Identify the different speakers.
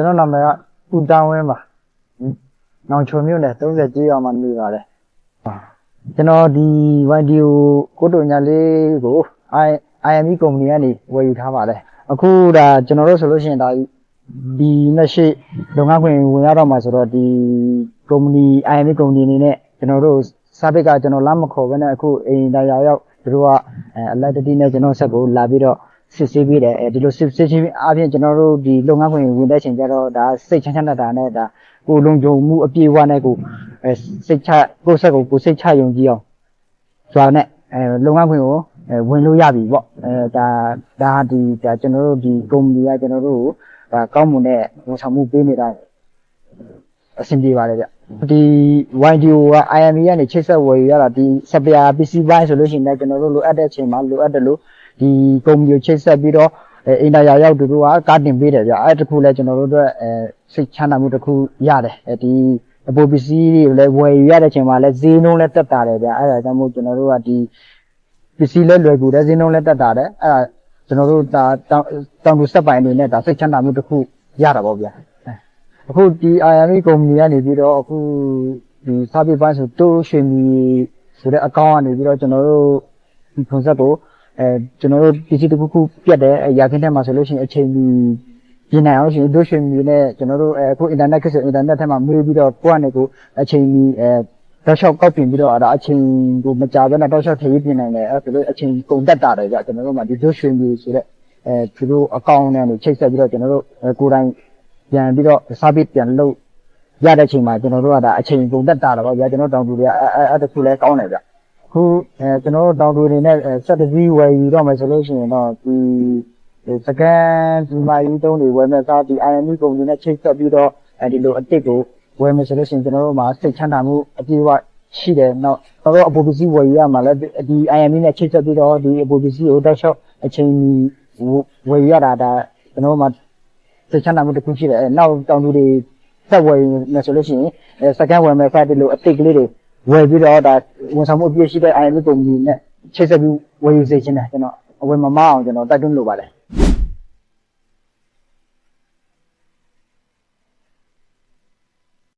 Speaker 1: ကျွန်တော်နာမည်ကဦးတန်းဝင်းပါဟင်နောင်ချုံမြို့နယ်30ကြေးရွာမှာနေပါတယ်ဟာကျွန်တော်ဒီ YDO ကိုတိုညာလေးကို I IME ကုမ္ပဏီကနေဝယ်ယူထားပါတယ်အခုဒါကျွန်တော်တို့ဆိုလို့ရှိရင်ဒါဒီနှစ်ရှိလုပ်ငန်းခွင်ဝင်ရတော့မှာဆိုတော့ဒီကုမ္ပဏီ IME ကုမ္ပဏီအနေနဲ့ကျွန်တော်တို့စာပစ်ကကျွန်တော်လမ်းမခေါ်ဘဲနဲ့အခုအိမ်တရားရောက်သူတို့ကအလက်တတိနဲ့ကျွန်တော်ဆက်ကိုလာပြီးတော့ စစ်ဆေးပေးတယ်အဲဒီလိုစစ်ဆေးချင်းအပြင်ကျွန်တော်တို့ဒီလုပ်ငန်းခွင်ဝင်တဲ့ချိန်ကျတော့ဒါစိတ်ချမ်းချမ်းသာသာနဲ့ဒါကိုလုံခြုံမှုအပြည့်အဝနဲ့ကိုအဲစိတ်ချကိုယ့်ဆက်ကိုကိုယ်စိတ်ချယုံကြည်အောင်စွာနဲ့အဲလုပ်ငန်းခွင်ကိုအဲဝင်လို့ရပြီပေါ့အဲဒါဒါဒီဒါကျွန်တော်တို့ဒီကုမ္ပဏီကကျွန်တော်တို့ကိုဒါကောင်းမွန်တဲ့ဝန်ဆောင်မှုပေးနေတာအဆင်ပြေပါတယ်ဗျဒီ YDO က IME ကနေချိတ်ဆက်ဝယ်ယူရတာဒီ supplier PC ဘိုင်းဆိုလို့ရှိရင်လည်းကျွန်တော်တို့လိုအပ်တဲ့အချိန်မှာလိုအပ်တယ်လို့ ဒီကုမ္ပဏီကိုချိတ်ဆက်ပြီးတော့အဲအင်တာယာရောက်သူတို့ကကားတင်ပေးတယ်ဗျအဲ့တခုလည်းကျွန်တော်တို့အတွက်အဲစိတ်ချမ်းသာမှုတစ်ခုရတယ်အဲဒီအပေါ်ပစ္စည်းတွေလည်းဝယ်ယူရတဲ့အချိန်မှာလည်းဈေးနှုန်းလည်းတက်တာတယ်ဗျအဲ့ဒါကြောင့်မို့ကျွန်တော်တို့ကဒီပစ္စည်းလည်းလွယ်ကူတယ်ဈေးနှုန်းလည်းတက်တာတယ်အဲ့ဒါကျွန်တော်တို့ဒါတောင်တောင်သူစက်ပိုင်အနေနဲ့ဒါစိတ်ချမ်းသာမှုတစ်ခုရတာပေါ့ဗျာအခုဒီ IME ကုမ္ပဏီကနေပြီးတော့အခုဒီစာပေပိုင်းဆိုတိုးရွှေမီဆိုတဲ့အကောင့်ကနေပြီးတော့ကျွန်တော်တို့ဒီကွန်ဆက်ကို အဲကျွန်တော်တို့ပစ္စည်းတစ်ခုခုပြတ်တယ်အဲရာခင်းထဲမှာဆိုလို့ရှိရင်အချိန်ကြီးပြင်နိုင်အောင်လို့ရှိရင်တိုးရွှေမီနဲ့ကျွန်တော်တို့အဲအခု internet ကဆို internet ထဲမှာမေးပြီးတော့ကိုယ့်အနေကိုအချိန်ကြီးအဲတောက်လျှောက်ကောက်ပြင်ပြီးတော့အဲ့ဒါအချိန်ကိုမကြာဘဲနဲ့တောက်လျှောက်ထည့်ပြီးပြင်နိုင်တယ်အဲ့ဒါဆိုလို့အချိန်ကုန်တက်တာတယ်ကြကျွန်တော်တို့မှာဒီတိုးရွှေမီဆိုတဲ့အဲသူတို့အကောင့်နဲ့နေချိတ်ဆက်ပြီးတော့ကျွန်တော်တို့အဲကိုယ်တိုင်ပြန်ပြီးတော့စာပစ်ပြန်လုပ်ရတဲ့ချိန်မှာကျွန်တော်တို့ကဒါအချိန်ကုန်သက်တာတော့ဗျာကျွန်တော်တောင်သူတွေကအဲအဲအဲ့တခုလဲကောင်းတယ်ဗျအ ခုအဲကျွန်တော်တို့တောင်သူတွေနဲ့စက်တစည်းဝယ်ယူတော့မယ်ဆိုလို့ရှိရင်တော့ဒီစကန်ဒီမာယူတုံးတွေဝယ်မဲ့စားဒီ IME ကုမ္ပဏီနဲ့ချိတ်ဆက်ပြီးတော့အဲဒီလိုအစ်စ်ကိုဝယ်မယ်ဆိုလို့ရှိရင်ကျွန်တော်တို့မှာစိတ်ချမ်းသာမှုအပြည့်အဝရှိတယ်နောက်တော့အပေါ်ပစ္စည်းဝယ်ယူရမှာလဲဒီ IME နဲ့ချိတ်ဆက်ပြီးတော့ဒီအပေါ်ပစ္စည်းကိုတောက်လျှောက်အချိန်ဝယ်ယူရတာဒါကျွန်တော်တို့မှာစိတ်ချမ်းသာမှုတစ်ခုရှိတယ်အဲနောက်တောင်သူတွေဆက်ဝယ်နေဆိုလို့ရှိရင်အဲစကန်ဝယ်မဲ့ဖတ်တယ်လို့အတိတ်ကလေးတွေ ဝယ်ပြီးတော့ဒါဝန်ဆောင်မှုအပြည့်ရှိတဲ့ IM ကုမ္ပဏီနဲ့ချိတ်ဆက်ပြီးဝယ်ယူစေချင်တယ်ကျွန်တော်အဝယ်မမအောင်ကျွန်တော်တိုက်တွန်းလိုပါတယ်